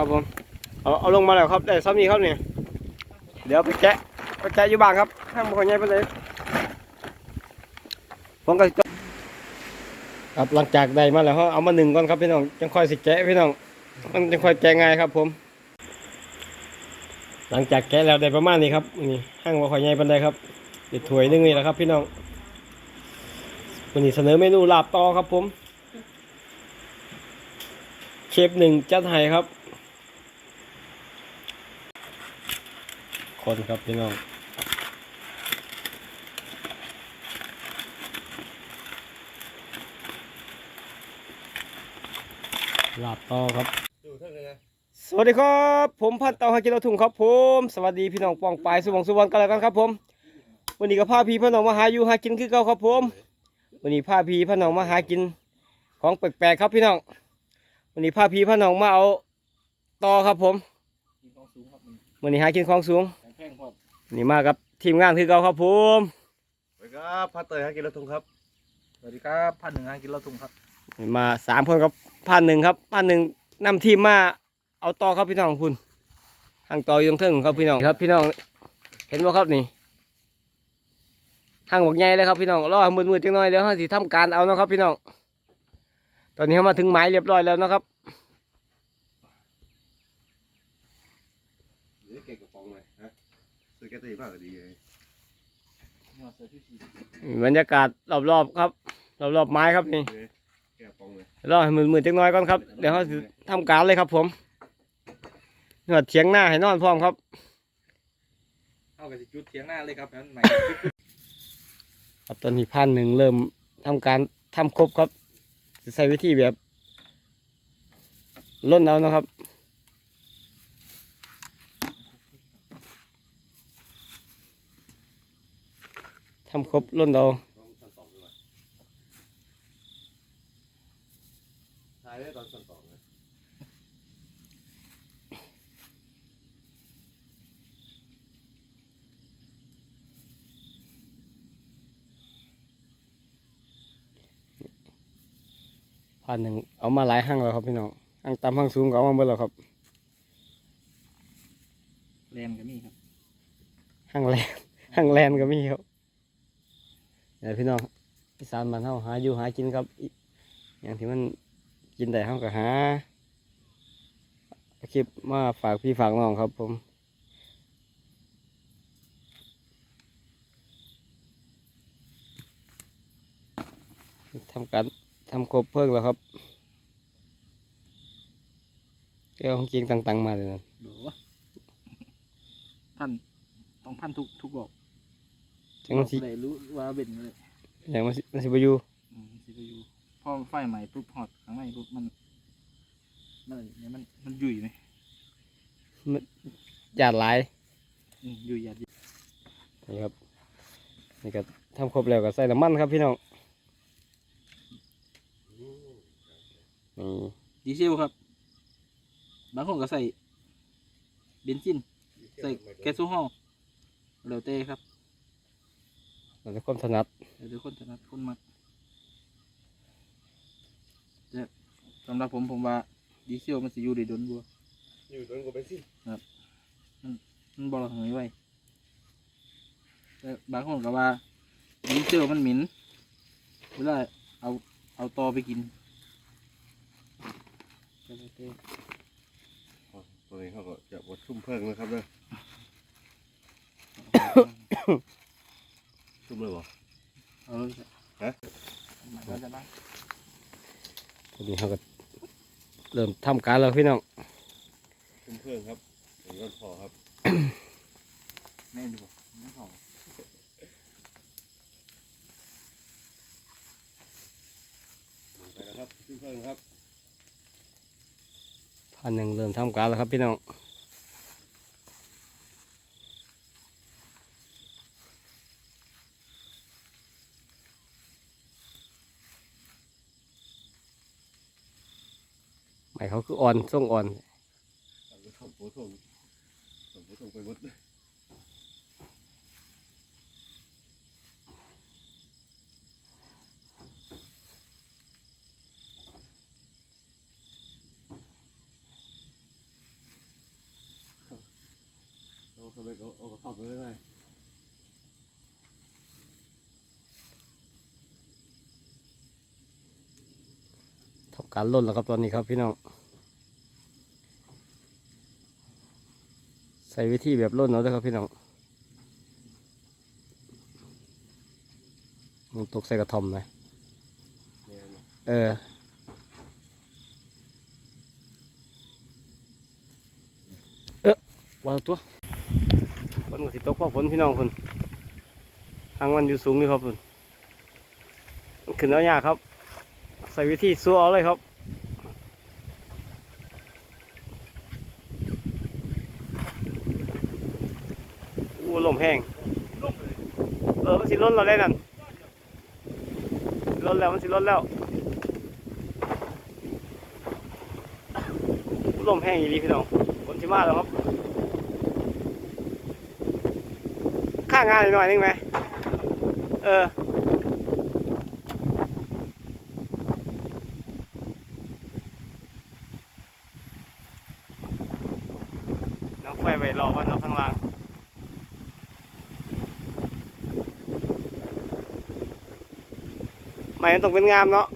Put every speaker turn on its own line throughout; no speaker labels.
ครับผมเอาเอาลงมาแล้วครับได้ซ้ำนี้ครับนี่เดี๋ยวไปแกะไปแกะอยู่บ้านครับห้างบ่ค่อยใหญ่ปานใดผมก็ครับหลังจากได้มาแล้วเฮาเอามาหนึ่งก่อนครับพี่น้องจังค่อยสิแกะพี่น้องมันจังค่อยแกะง่ายครับผม หลังจากแกะแล้วได้ประมาณนี้ครับนี่ห้างบ่ค่อยใหญ่ปานใดครับเด็ดถ้วยนึงนี่แหละครับ พี่น้องวันนี้เสนอเมนูลาบตอครับผม เชฟหนึ่งจัดให้ครับ คนครับพี่น้องลาบต่อครับ สวัสดีครับ ผมพันเตาฮากิโลทุ่งครับผม สวัสดีพี่น้องปองปายสุวงสุวรรณกันแล้วกันครับผม วันนี้ก็พาพี่พี่น้องมาหาอยู่หากินคือเก่าครับผม วันนี้พาพี่พี่น้องมาหากิน ของแปลกๆครับพี่น้อง วันนี้พาพี่พี่น้องมาเอาต่อครับผม
กินของสูงครับมัน
วันนี้หากินของสูง
แพงพอด
นี่มากับทีมงานคือเก่าครับผม
สวัสดีครับพัตเตอร์ฮักกินรถทุงครับ
สวัสดีครับพันหนึ่งงานกินเหล้าทุ่งครับ
นี่มาสามคนครับพันหนึ่งครับพันหนึ่งนำทีมมาเอาต่อครับพี่น้องคุณห่างต่ออยู่ตรงเทิงครับพี่น้องครับพี่น้องเห็นว่าครับนี่ห่างบอกใหญ่เลยครับพี่น้องรอมืดๆจังหน่อยเดี๋ยวเขาสิทำการเอาเนาะครับพี่น้อง ตอนนี้เขามาถึงหมายเรียบร้อยแล้วนะครับ
เดี๋ยวเก่งกระป๋องเลยฮะซื้อ แกตีมากก็ดีเลย
มาเสิร์ฟที่สี่
บรรยากาศรอบๆครับ รอบๆไม้ครับนี่
แกกระป๋องเลย
รอให้มืดๆจังน้อยก่อนครับ เดี๋ยวเขาสิทำการเลยครับ ผมนวดเถียงหน้าให้นอนพร้อมครับ
เข้ากับจุดเทียงหน้าเลยครับนั้นใหม่
ครับตอนนี้พันหนึ่งเริ่มทำการทำครบครับจะใช้วิธีแบบล้นเอานะครับำครบล้นเอา
ต้องสั่นสองด้วยถ่ายได้ตอนสั่นสองเลย
พันหนึ่งเอามาหลายห้างแล้วครับพี่น้องห้างต่ำห้างสูงก็เอามาเบิดแล้วครับ
แรมก็มีครับ
ห้างแลนห้างแลนก็มีครับเดี๋ยว พี่น้องอีสานมันเฮาหาอยู่หากินครับอิอย่างที่มันกินได้เฮาก็หาเอาคลิปมาฝากพี่ฝากน้องครับผมทำการทำครบเพิ่งแล้วครับแก้วของจริงต่างๆมาเลยนะ
ดูวะพันต้องพันทุกทุกบอก
จังมันสิ
ได้รู้ว่าเบ็ดเลย
อย่างมันสิมันสิบอยู่
อืมสิไปอยู่พอไฟใหม่ปุ๊บหอดข้างในปุ๊บมันมันอะไรเนี่ยมันมันยุ่ยไหม
หยาดหลาย
อืมยุ่ยหยาด
นี่ครับนี่ก็ทำครบแล้วก็ใส่น้ำมันครับพี่น้องนี่
ดีเซลครับ บางคนก็ใส่เบนซิน ใส่แก๊สโซฮอล์แล้วแต่ครับ
เราจะความถนัด
แล้วแต่คนถนัดคนมักแต่สำหรับผมผมว่าดีเซลมันสิอยู่ได้ดนบัว
อยู่ตรงกูไปสิ
มันบอลเหยไว้แต่บางคนก็ว่าดีเซลมันเหม็นเวลาเอาเอาตอไปกินก็แล้วแต่
ตัวนี้เขาก็จะบดชุ่มเพิ่งนะครับเด้อ ชุ่มเลยบ่
เอาเลยจ้ะ
ฮะ
มาแล้วจะนั่ง
ตอนนี้เขาก็เริ่มทำการแล้วพี่น้อง
ชุ่มเพิ่งครับเดี๋ยวก็พอครับ
แม่ดูบ่ไม่พอ
ไปแล้วครับชุ่มเพิ่งครับ
พันหนึ่งเริ่มทำการแล้วครับพี่น้องไม่เขาคื ออ่อนส่งอ่อน
เอาไปส่งผู้ส่งส่งผู้ส่งไปหมดเลยเข้าไปเอาเอาเข้าไปเลย
ทำการล่นแล้วครับตอนนี้ครับพี่น้อง ส่วิธีแบบล่นเอาด้วยครับพี่น้องมันตกใส่กระทอมไหม
เนี่ย
เออเออวางตัวฝนก็สิตกเพราะฝนพี่น้องคนทางวันอยู่สูงนี่ครับคนขึ้นเอายากครับ ใส่วิธีซัวเอาเลยครับ อู้ลมแห้งเออมันสิล้นเราได้นั่นล้นแล้วมันสิล้นแล้วกูลมแห้งอีหลีพี่น้องฝนสิมาแล้วครับข้างงานหน่อยนึงไหมเออน้องไฟไว้รอวันเราข้างล่าง ไม่มันต้องเป็นงามเนาะ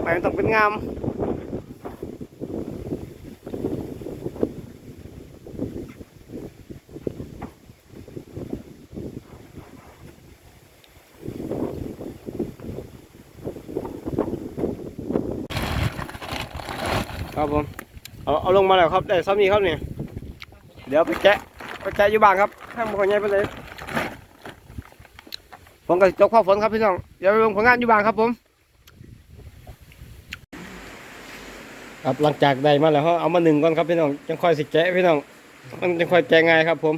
ไม่มันต้องเป็นงามครับผมเอาเอาลงมาแล้วครับได้ซ้ำนี้ครับเนี่ยเดี๋ยวไปแกะไปแกะอยู่บ้านครับข้างบนใหญ่ไปเลยผมก็สิจกข้อฝนครับพี่น้อง เดี๋ยวไปลงผลงานอยู่บ้านครับผม ครับหลังจากได้มาแล้วเขาเอามาหนึ่งก่อนครับพี่น้องจังค่อยสิแกะพี่น้อง มันจังค่อยแกะง่ายครับ ผม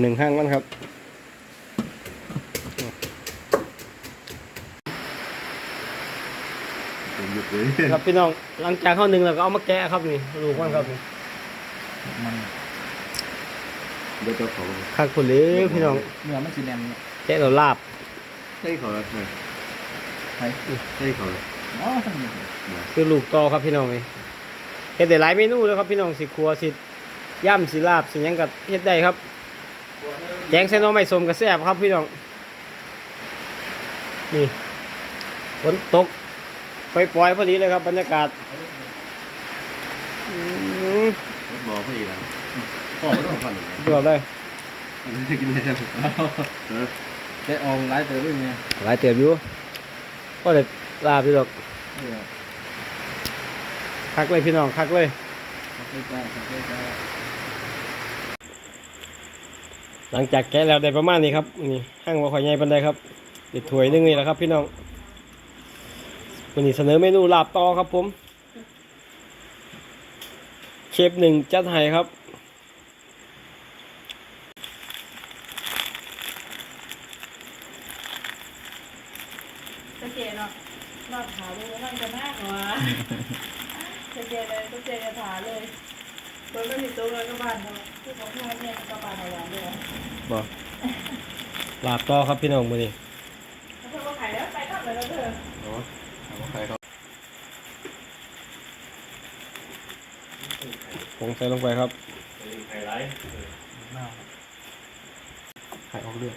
หนึ่งห้างมันครับ
ผมหยุดเลย
ครับพี่น้องหลังจากเขาหนึ่งแล้วก็เอามาแกะครับนี่ดูก่อนครับนี่
มัน
เดี๋ยวจะเขา
คักผลเลยพี่น้อง
เนื้อมันสีแดงเนี่ย
แกะเราลาบ
ให้เขาเลย
ใช่
ให้เขาเลย
อ๋อทั้งนี้
คือลูกต่อครับพี่น้องนี่เฮ็ดได้หลายเมนูเลยครับพี่น้องสิครัวสิย่ำสิลาบสิหยังกับเฮ็ดได้ครับแกงเส้นหน้อไม้สมกับแซ่บครับพี่น้องนี่ฝนตกปล่อยๆพอดีเลยครับ บรรยากาศอืม
บอกให้อีกแล้วพ่อไม่ต้องฟันเลย
ยอดเลย
กินได้แล้วเออ
แต่เอาหลายเต๋อด้วยเนี่ย
หลายเติบอยู่ก็เลยลาบพี่ดอก
เออ
คักเลยพี่น้องคักเลย
ขอบคุณจ้าขอบคุณจ้า
หลังจากแกะแล้วได้ประมาณนี้ครับนี่ห้างว่าข่อยใหญ่ปันไดครับเด็ดถ้วยหนึงนี่แหละครับพี่น้องวันนี้เสนอเมนูลาบต่อครับผม เชฟหนึ่งจัดให้ครับ
ก็เจเนาะนอดขาดูแล้วมันจะมากกว่าก็เจเลยก็เจจะถาเลยตัวก็ติดตัวเลยก็บ้านเราที่เขาพูดเนี่ยก็บ้านเราเลย
บ่ลาบ ต่อครับพี่น้องมื้อนี้
แล้วเธอก็ขายแล้วไปตั้งเลยแล้วเธอ
ใครเขา
ผงใส่ลงไปครับ
ใครไร
ขายออกเลือด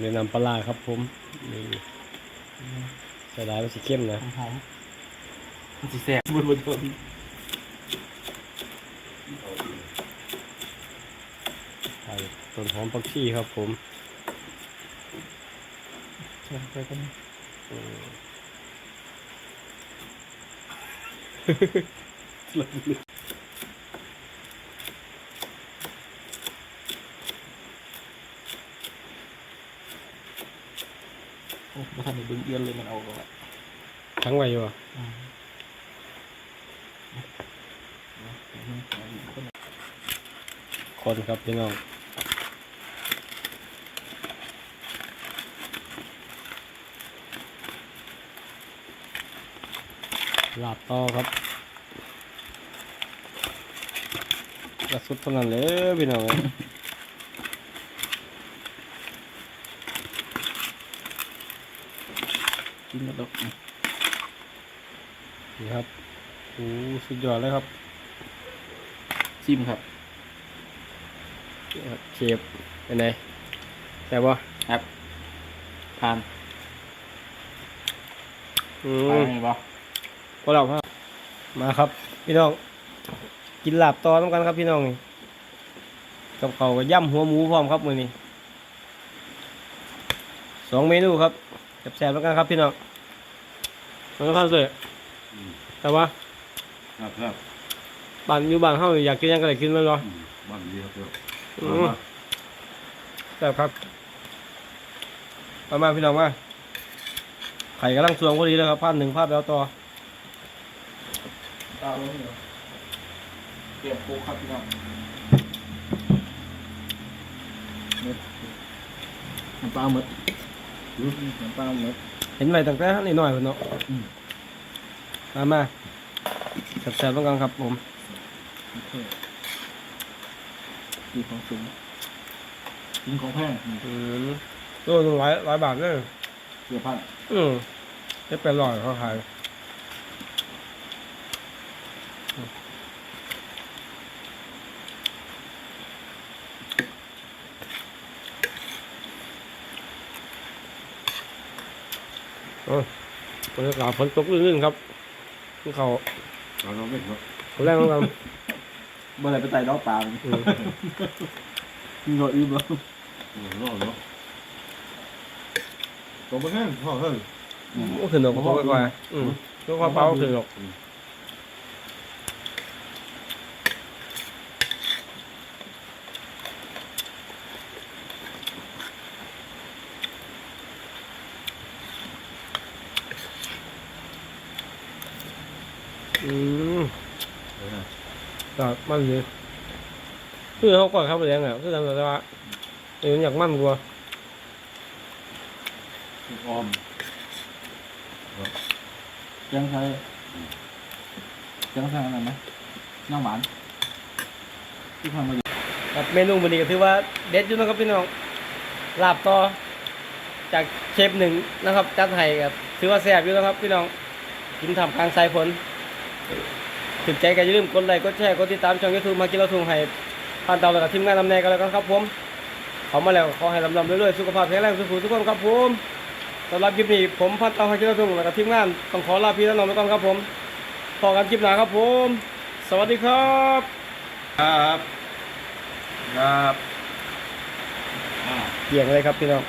อันนี้น้ำปลาร้าครับผมนี่ใส่ได้มันสิเข้มนะ
หอมๆมันสีแสบบนบนบน
ใส่ต้นหอมผักชีครับผม
เชิญไปกันโอ้มาทำในบึงเอียนเลยมันเอาออกอะ
ทั้งไว้อยู่อะ
อืม
คนครับพี่น้องลาบต่อครับกระสุดเท่านั้นเลยพี่น้องเอ้ย
กิ นกระดก
นี่ครับโอ้สุดยอดเลยครับ
ซิมครับ
นี่ครับเชฟเป็นไงแต่บบ่
ครับทาน
อื
ทาน
ม
ไงบ่
พวกเราครับมาครับ พี่น้อง กินลาบต่อต้องกันครับพี่น้องนี่กับเขาวกับย่ำหัวหมูพร้อมครับมือนี้สองเมนูครับแซ่บๆแล้วกันครับพี่น้อง มันก็ข้าวสวยแต่ว่า
ครับครับ
บ้านอยู่บ้านเฮาอยากกินหยังก็ได้กินมันรอ
อืมบ้านดีครับเดี๋ยว
อืมแซ่บครับมามาพี่น้องมาไข่กำลังสวงพอดีแล้วครับพันหนึ่งภาพแล้วต่อ
ตาลงเหรอเก็บปูครับพี่น้องเม็ดน้ำปลาหมดอืมน้ำปลาหมด
เห็นไหมตั้งแต่นิดหน่อยพุ่นเนาะ
อืม
มามาแซ่บๆต้องกันครับผม
โอเคกินของสูงกินของแพงนี่
อืมตัวหนึ่งร้อยร้อยบาทเลย
เสียพัน
อืมได้เป็นร้อยเขาขายโอ้ย บรรยากาศฝนตกลื่นๆครับที่เขา
เราเราไม่เนาะ
เขาแรงแล้วกัน
เมื่อไหรไปไต่ดอกปลา
อืม
มีหน่อยอิ่มแล้ว
อืมรอดเนาะตัวมันแห้งพอเฮ้ย
ก็ขึ้นดอกตัวกว่าๆอืมตัวกว่าเปล่าขึ้นดอก อืมก็มันเลยคือเขาก่อนเข้าไปเลี้ยงอะคือทำแต่ว่าเอออยากมั่นกว่า
ออมยังใช้ยังใช้อะไรไหมน้ำหวานที่ทำมาอยู่
กับเมนูวันนี้ก็ถือว่าเด็ดอยู่นะครับพี่น้องลาบต่อจากเชฟหนึ่งนะครับจัดให้กับถือว่าแซ่บอยู่นะครับพี่น้องกินทำกลางสายฝน ถึงใจก็อย่าลืมกดไลค์กดแชร์กดติดตามช่องยูทูบมากินเราทุ่งให้ผ่านเตาแล้วกับทีมงานนำแนกันแล้วกันครับผมเขามาแล้วขอให้ลำลำเรื่อยๆสุขภาพแข็งแรงสุขทุกคนครับผมสำหรับคลิปนี้ผมพันเตาให้กินเราทุ่งแล้วกับทีมงานต้องขอลาพี่และน้องไปก่อนครับผมพอกันคลิปหน้าครับผม สวัสดีครับ
ครับครับ
เกี่ยงเลยครับพี่น้อง